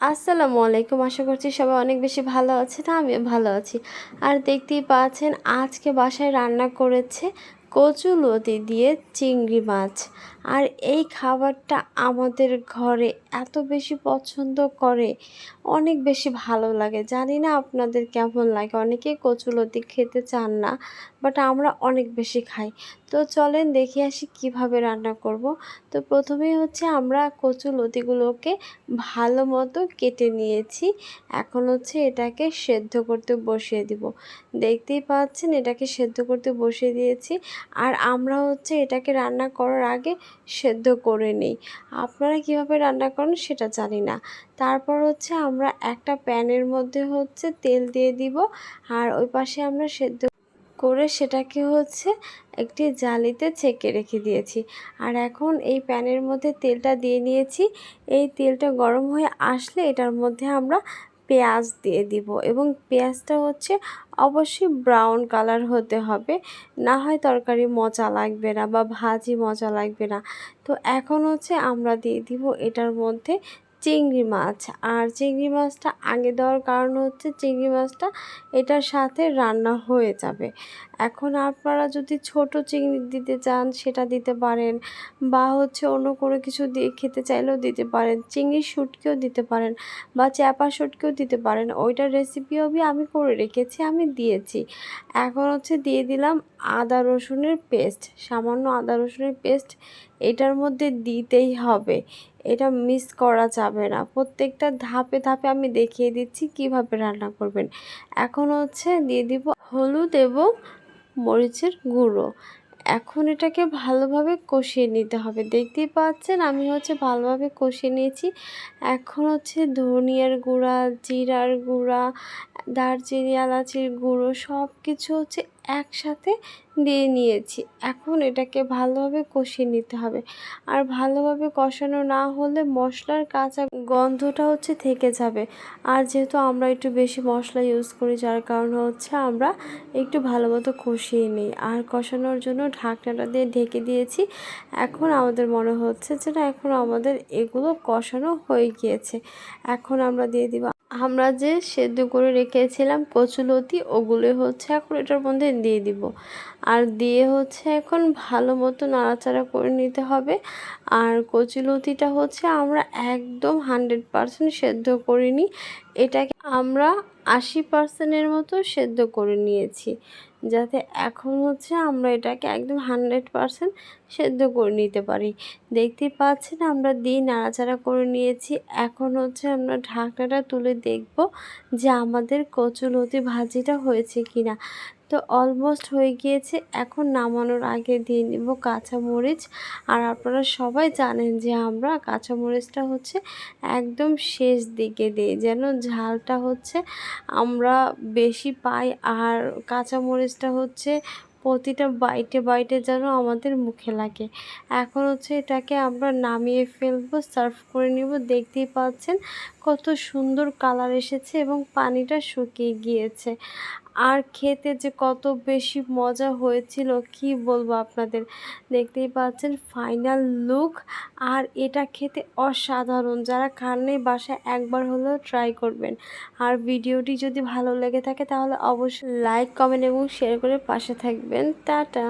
আসসালামু আলাইকুম। আশা করছি সবাই অনেক বেশি ভালো আছে না আমিও ভালো আছি। আর দেখতেই পাচ্ছেন, আজকে বাসায় রান্না করেছে কচু লতি দিয়ে চিংড়ি মাছ। আর এই খাবারটা আমাদের ঘরে এত বেশি পছন্দ করে, অনেক বেশি ভালো লাগে। জানি না আপনাদের কেমন লাগে অনেকে কচু লতি খেতে চান না বাট আমরা অনেক বেশি খাই। তো চলেন দেখে আসি কীভাবে রান্না করব। তো প্রথমেই হচ্ছে আমরা কচু লতিগুলোকে ভালো মতো কেটে নিয়েছি। এখন হচ্ছে এটাকে সেদ্ধ করতে বসিয়ে দিব। দেখতেই পাচ্ছেন, এটাকে সেদ্ধ করতে বসিয়ে দিয়েছি। আর আমরা হচ্ছে এটাকে রান্না করার আগে সেদ্ধ করে নিই। আপনারা কীভাবে রান্না করেন সেটা জানি না। তারপর হচ্ছে আমরা একটা প্যানের মধ্যে হচ্ছে তেল দিয়ে দিব আর ওই পাশে আমরা সেদ্ধ করে সেটাকে হচ্ছে একটি জালিতে ছেঁকে রেখে দিয়েছি। আর এখন এই প্যানের মধ্যে তেলটা দিয়ে নিয়েছি। এই তেলটা গরম হয়ে আসলে এটার মধ্যে আমরা পেঁয়াজ দিয়ে দিব এবং পেঁয়াজটা হচ্ছে অবশ্যই ব্রাউন কালার হতে হবে। না হয় তরকারি মজা লাগবে না বা ভাজি মজা লাগবে না। তো এখন হচ্ছে আমরা দিয়ে দিব এটার মধ্যে চিংড়ি মাছ। আর চিংড়ি মাছটা আগে দেওয়ার কারণ হচ্ছে চিংড়ি মাছটা এটার সাথে রান্না হয়ে যাবে। এখন আপনারা যদি ছোট চিংড়ি দিতে চান, সেটা দিতে পারেন বা হচ্ছে অন্য কোনো কিছু দিয়ে খেতে চাইলেও দিতে পারেন। চিংড়ির শুটকেও দিতে পারেন বা চ্যাপা শুটকেও দিতে পারেন। ওইটার রেসিপিও আমি করে রেখেছি, আমি দিয়েছি। এখন হচ্ছে দিয়ে দিলাম আদা রসুনের পেস্ট সামান্য আদা রসুনের পেস্ট এটার মধ্যে দিতেই হবে। এটা মিস করা যাবে না। প্রত্যেকটা ধাপে ধাপে আমি দেখিয়ে দিচ্ছি কীভাবে রান্না করবেন। এখন হচ্ছে দিয়ে দিব হলুদ এবং মরিচের গুঁড়ো। এখন এটাকে ভালোভাবে কষিয়ে নিতে হবে। দেখতেই পাচ্ছেন আমি হচ্ছে ভালোভাবে কষিয়ে নিয়েছি। এখন হচ্ছে ধনিয়ার গুঁড়া, জিরার গুঁড়া দারচিনি, এলাচির গুঁড়ো সব কিছু হচ্ছে একসাথে দিয়ে নিয়েছি। এখন এটাকে ভালোভাবে কষিয়ে নিতে হবে। আর ভালোভাবে কষানো না হলে মশলার কাঁচা গন্ধটা হচ্ছে থেকে যাবে। আর যেহেতু আমরা একটু বেশি মশলা ইউজ করি, যার কারণে হচ্ছে আমরা একটু ভালো মতো কষিয়ে নিই। আর কষানোর জন্য ঢাকনাটা দিয়ে ঢেকে দিয়েছি। এখন আমাদের মনে হচ্ছে যে না, এখন আমাদের এগুলো কষানো হয়ে গিয়েছে। এখন আমরা দিয়ে দিব আমরা যে সেদ্ধ করে রেখেছিলাম কচুলতি ওগুলো হচ্ছে এখন এটার মধ্যে দিয়ে দিব। আর দিয়ে হচ্ছে এখন ভালো মতো নাড়াচাড়া করে নিতে হবে। আর কচুলতিটা হচ্ছে আমরা একদম হান্ড্রেড পারসেন্ট সেদ্ধ করিনি। এটাকে আমরা আশি পার্সেন্টের মতো সেদ্ধ করে নিয়েছি। যাতে এখন হচ্ছে আমরা এটাকে একদম হান্ড্রেড পারসেন্ট সেদ্ধ করে নিতে পারি। দেখতেই পাচ্ছেন আমরা দিয়ে নাড়াচাড়া করে নিয়েছি। এখন হচ্ছে আমরা ঢাকনাটা তুলে দেখব যে আমাদের কচুলতি ভাজিটা হয়েছে কিনা। তো অলমোস্ট হয়ে গিয়েছে। এখন নামানোর আগে দিয়ে নিব কাঁচামরিচ। আর আপনারা সবাই জানেন যে আমরা কাঁচামরিচটা হচ্ছে একদম শেষ দিকে দিই। যেন ঝালটা হচ্ছে আমরা বেশি পাই আর কাঁচামরিচটা হচ্ছে প্রতিটা বাইটে বাইটে যেন আমাদের মুখে লাগে। এখন হচ্ছে এটাকে আমরা নামিয়ে ফেলব, সার্ভ করে নিব। দেখতেই পাচ্ছেন কত সুন্দর কালার এসেছে এবং পানিটা শুকিয়ে গিয়েছে। আর খেতে যে কত বেশি মজা হয়েছিল, কি বলব আপনাদের? দেখতেই পাচ্ছেন ফাইনাল লুক আর এটা খেতে অসাধারণ। যারা খাননি, বাসায় একবার হলেও ট্রাই করবেন। আর ভিডিওটি যদি ভালো লেগে থাকে, তাহলে অবশ্যই লাইক কমেন্ট এবং শেয়ার করে পাশে থাকবেন। টাটা!